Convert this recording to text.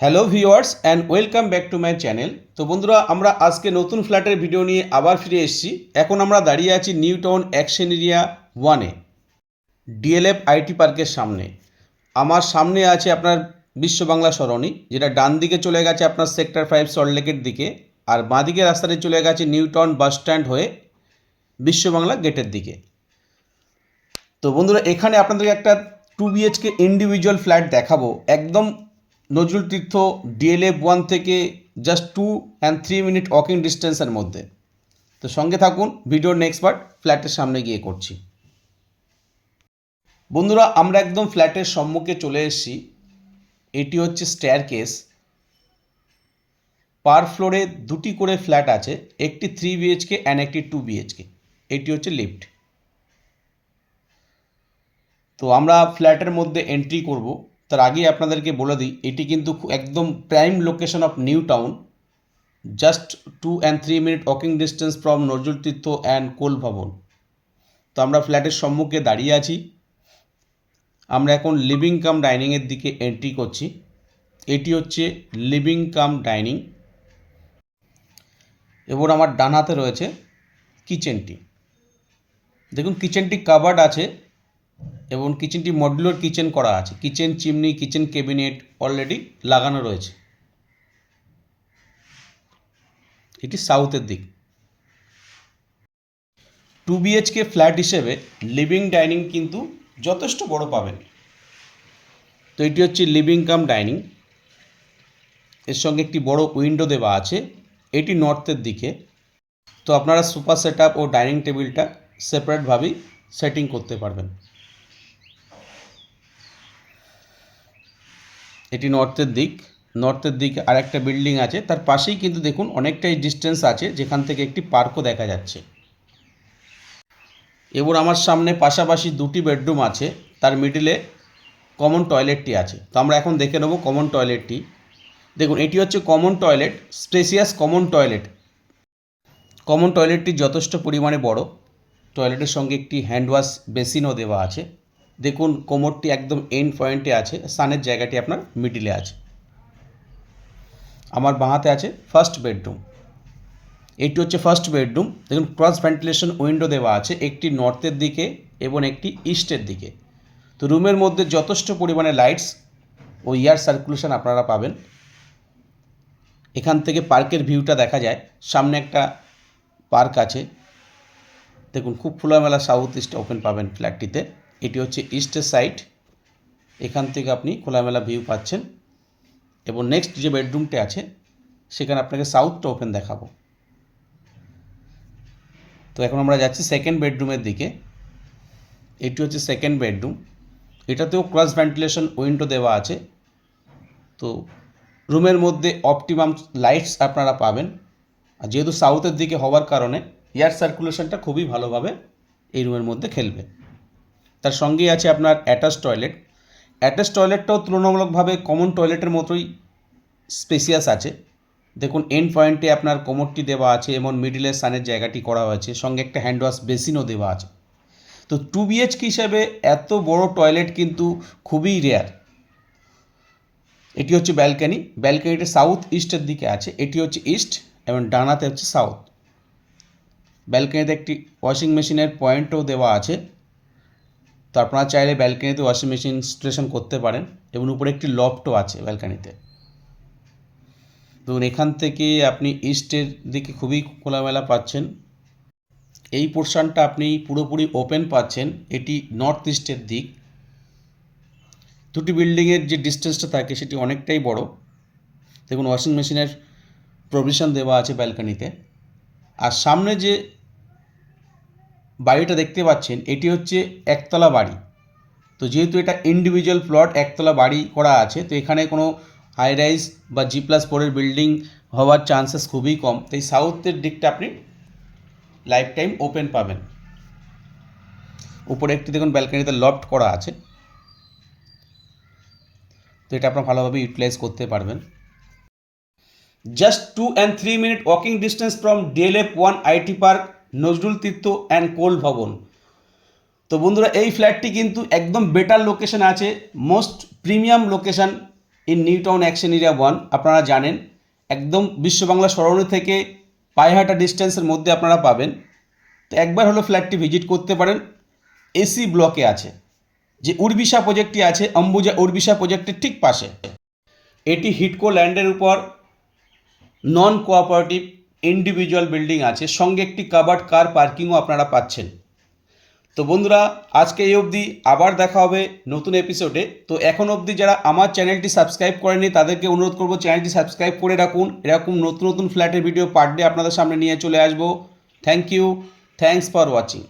Hello viewers and welcome back to my channel তো বন্ধুরা, আমরা আজকে নতুন ফ্ল্যাটের ভিডিও নিয়ে আবার ফিরে এসেছি। এখন আমরা দাঁড়িয়ে আছি নিউ টাউন অ্যাকশন এরিয়া ওয়ানে ডিএলএফ আইটি পার্কের সামনে। আমার সামনে আছে আপনার বিশ্ব বাংলা সরণি, যেটা ডান দিকে চলে গেছে আপনার সেক্টর ফাইভ সল্টলেকের দিকে, আর বাঁ দিকে রাস্তাটি চলে গেছে নিউ টাউন বাস স্ট্যান্ড হয়ে বিশ্ব বাংলা গেটের দিকে। তো বন্ধুরা, এখানে আপনাদেরকে একটা টু বিএইচকে ইন্ডিভিজুয়াল ফ্ল্যাট দেখাবো। একদম নজরুল তীর্থ ডিএলএফ ওয়ান থেকে just two and three minute walking ডিস্টেন্সের মধ্যে। তো সঙ্গে থাকুন ভিডিওর নেক্সট পার্ট ফ্ল্যাটের সামনে গিয়ে করছি। বন্ধুরা, আমরা একদম ফ্ল্যাটের সম্মুখে চলে এসেছি। এটি হচ্ছে স্টেয়ার কেস পার ফ্লোরে দুটি করে ফ্ল্যাট আছে, একটি থ্রি বিএইচকে অ্যান্ড একটি টু বিএইচকে এটি হচ্ছে লিফট তো আমরা ফ্ল্যাটের মধ্যে এন্ট্রি করব। তার আগে আপনাদেরকে বলে দিই, এটি কিন্তু একদম prime location of new town just two and three minute walking distance from Nazrul Tirtha and coal Bhavan তো আমরা ফ্ল্যাটের সম্মুখে দাঁড়িয়ে আছি। আমরা এখন লিভিং কাম ডাইনিংয়ের দিকে এন্ট্রি করছি। এটি হচ্ছে লিভিং কাম ডাইনিং এবার আমার ডান হাতে রয়েছে কিচেনটি দেখুন কিচেনটি কাভার্ড আছে। এবং কিচেনটি মডুলার কিচেন করা আছে। Kitchen chimney kitchen cabinet already লাগানো রয়েছে। এটি সাউথের দিক। টু বিএইচকে ফ্ল্যাট হিসেবে লিভিং ডাইনিং কিন্তু যথেষ্ট বড় পাবেন। তো এটি হচ্ছে লিভিং কাম ডাইনিং এর সঙ্গে একটি বড় উইন্ডো দেওয়া আছে। এটি নর্থের দিকে। তো আপনারা সুপার সেট ও ডাইনিং টেবিলটা সেপারেটভাবেই সেটিং করতে পারবেন। এটি নর্থের দিক। নর্থের দিকে আরেকটা বিল্ডিং আছে। তার পাশেই কিন্তু দেখুন অনেকটাই ডিস্টেন্স আছে, যেখান থেকে একটি পার্কও দেখা যাচ্ছে। এবার আমার সামনে পাশাপাশি দুটি বেডরুম আছে। তার মিডিলে কমন টয়লেটটি আছে। তো আমরা এখন দেখে নেব কমন টয়লেটটি দেখুন, এটি হচ্ছে common toilet spacious common toilet common টয়লেটটি যথেষ্ট পরিমাণে বড়। টয়লেটের সঙ্গে একটি হ্যান্ড ওয়াশ বেসিনও দেওয়া আছে। দেখুন, কোমরটি একদম এন্ড পয়েন্টে আছে, সানের জায়গাটি আপনার মিডিলে আছে। আমার বাঁহাতে আছে ফার্স্ট বেডরুম এটি হচ্ছে ফার্স্ট বেডরুম দেখুন ক্রস ভেন্টিলেশন উইন্ডো দেওয়া আছে, একটি নর্থের দিকে এবং একটি ইস্টের দিকে। তো রুমের মধ্যে যথেষ্ট পরিমাণে লাইটস ও এয়ার সার্কুলেশন আপনারা পাবেন। এখান থেকে পার্কের ভিউটা দেখা যায়। সামনে একটা পার্ক আছে। দেখুন, খুব খোলামেলা সাউথ ইস্ট ওপেন পাবেন ফ্ল্যাটটিতে এটি হচ্ছে ইস্টের সাইড এখান থেকে আপনি খোলামেলা ভিউ পাচ্ছেন এবং নেক্সট যে বেডরুমটি আছে, সেখানে আপনাকে সাউথটা ওপেন দেখাবো। তো এখন আমরা যাচ্ছি সেকেন্ড বেডরুমের দিকে। এটি হচ্ছে সেকেন্ড বেডরুম এটাতেও ক্রস ভেন্টিলেশন উইন্ডো দেওয়া আছে। তো রুমের মধ্যে অপটিমাম লাইটস আপনারা পাবেন। আর যেহেতু সাউথের দিকে হওয়ার কারণে এয়ার সার্কুলেশনটা খুবই ভালোভাবে এই রুমের মধ্যে খেলবে। তার সঙ্গেই আছে আপনার অ্যাটাচ টয়লেট অ্যাটাচ টয়লেটটাও তুলনামূলকভাবে কমন টয়লেটের মতোই স্পেসিয়াস আছে। দেখুন এন্ড পয়েন্টে আপনার কোমরটি দেওয়া আছে এবং মিডিলের সানের জায়গাটি করা হয়েছে। সঙ্গে একটা হ্যান্ড ওয়াশ বেসিনও দেওয়া আছে। তো টু বিএইচকে হিসাবে এত বড় টয়লেট কিন্তু খুবই রেয়ার এটি হচ্ছে ব্যালকানি ব্যালকানিটা সাউথ ইস্টের দিকে আছে। এটি হচ্ছে ইস্ট এবং ডানাতে হচ্ছে সাউথ ব্যালকানিতে একটি ওয়াশিং মেশিনের পয়েন্টও দেওয়া আছে। তো আপনারা চাইলে ব্যালকানিতে ওয়াশিং মেশিন ইনস্টলেশন করতে পারেন এবং উপরে একটি লফটও আছে ব্যালকানিতে ধরুন এখান থেকে আপনি ইস্টের দিকে খুবই খোলামেলা পাচ্ছেন। এই পোর্শনটা আপনি পুরোপুরি ওপেন পাচ্ছেন, এটি নর্থ ইস্টের দিক। দুটি বিল্ডিংয়ের যে ডিস্টেন্সটা থাকে, সেটি অনেকটাই বড়। দেখুন ওয়াশিং মেশিনের প্রভিশন দেওয়া আছে ব্যালকানিতে আর সামনে যে বাড়িটা দেখতে পাচ্ছেন, এটি হচ্ছে একতলা বাড়ি। তো যেহেতু এটা ইন্ডিভিজুয়াল প্লট একতলা বাড়ি করা আছে, তো এখানে কোনো হাই রাইজ বা জি প্লাস ফোরের বিল্ডিং হওয়ার চান্সেস খুবই কম। তাই সাউথের দিকটা আপনি লাইফ টাইম ওপেন পাবেন। উপরে একটি দেখুন ব্যালকানিতে লফট করা আছে। তো এটা আপনারা ভালোভাবে ইউটিলাইজ করতে পারবেন। Just two and three minute walking distance from DLF one IT park Nazrul Tirtha and coal Bhavan. তো বন্ধুরা, এই ফ্ল্যাটটি কিন্তু একদম বেটার লোকেশন আছে most premium location in New Town Action Area one আপনারা জানেন। একদম বিশ্ব বাংলা সরণি থেকে পায়েহাটা ডিস্টেন্সের মধ্যে আপনারা পাবেন। তো একবার হলো ফ্ল্যাটটি ভিজিট করতে পারেন। এসি ব্লকে আছে। যে উর্বিশা প্রজেক্টটি আছে, অম্বুজা উর্বিশা প্রজেক্টের ঠিক পাশে। এটি হিটকো ল্যান্ডের উপর নন কোঅপারেটিভ ইন্ডিভিজুয়াল বিল্ডিং আছে। সঙ্গে একটি কাবার্ড কার পার্কিংও আপনারা পাচ্ছেন। তো বন্ধুরা, আজকে এই অবধি আবার দেখা হবে নতুন এপিসোডে তো এখন অবধি যারা আমার চ্যানেলটি সাবস্ক্রাইব করেনি তাদেরকে অনুরোধ করব চ্যানেলটি সাবস্ক্রাইব করে রাখুন। এরকম নতুন নতুন ফ্ল্যাটের ভিডিও পার ডে আপনাদের সামনে নিয়ে চলে আসব। Thank you thanks for watching